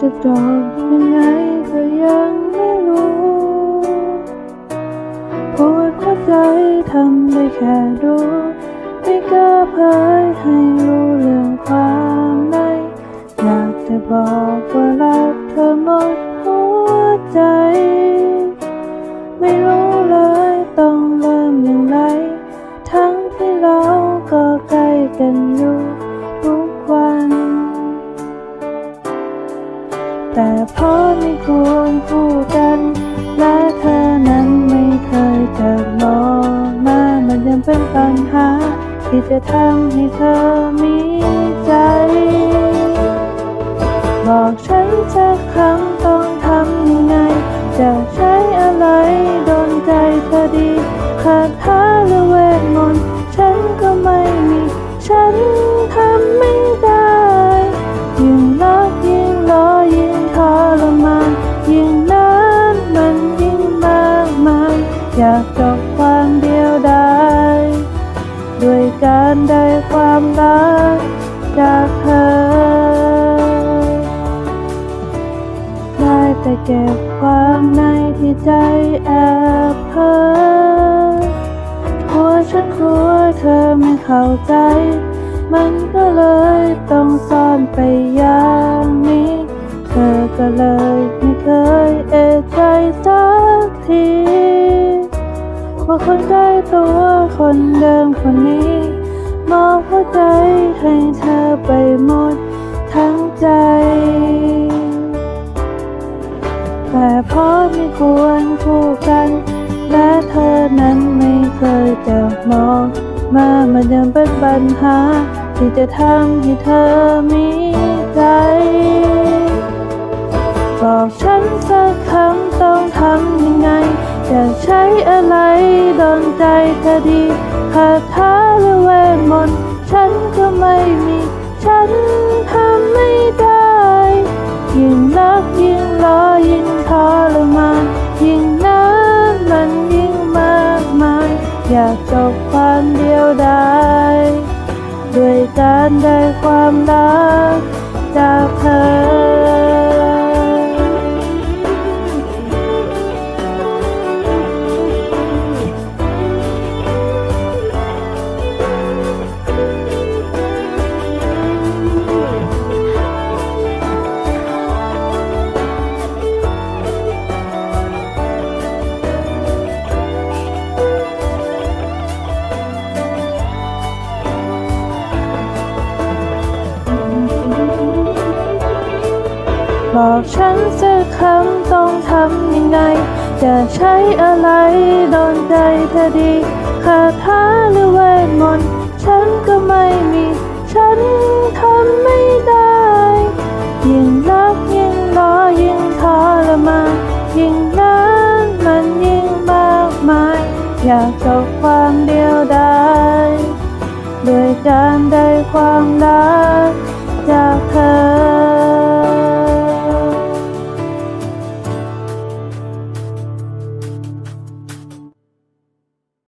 จะจบยังไงก็ยังไม่รู้ปวดหัวใจทำได้แค่ดูไม่กล้าเผยให้รู้เรื่องความในอยากจะบอกว่ารักเธอหมดหัวใจ เพราะไม่ควรคู่กัน และเธอนั้นไม่เคยจะมองมามันยังเป็นปัญหา ที่จะทำให้เธอมีใจ บอกฉันสักคำต้องทำยังไง จะใช้อะไรโดนใจเธอดีคาถาหรือเวทมนต์ฉันก็ไม่มีฉัน อยากจบความเดียวดายด้วยการได้ความรักจากเธอ ได้แต่เก็บความในที่ใจแอบเพ้อกลัวฉันกลัวเธอไม่เข้าใจ มันก็เลยต้องซ่อนไปอย่างนี้ เธอก็เลยไม่เคยเอะใจ ว่าคนใกล้ตัวคนเดิมคนนี้ มอบหัวใจให้เธอไปหมดทั้งใจ แต่เพราะไม่ควรคู่กัน และเธอนั้นไม่เคยจะมอง มามันยังเป็นปัญหา ที่จะทำให้เธอมี ช้อะไรโดนใจเธอดีคาถาหรือเวทมนต์ฉันก็ไม่มี ฉันทำไม่ได้ ยิ่งรักยิ่งรอยิ่งทรมานยิ่งนานมันยิ่งมากมาย อยากจบความเดียวดายด้วยการได้ความรักจากเธอ บอกฉันสักคำต้องทำยังไง จะใช้อะไรโดนใจเธอดีคาถาหรือเวทมนต์ฉันก็ไม่มี ฉันทำไม่ได้ ยิ่งรักยิ่งรอยิ่งทรมานยิ่งนานมันยิ่งมากมาย อยากจบความเดียวดายด้วยการได้ความรัก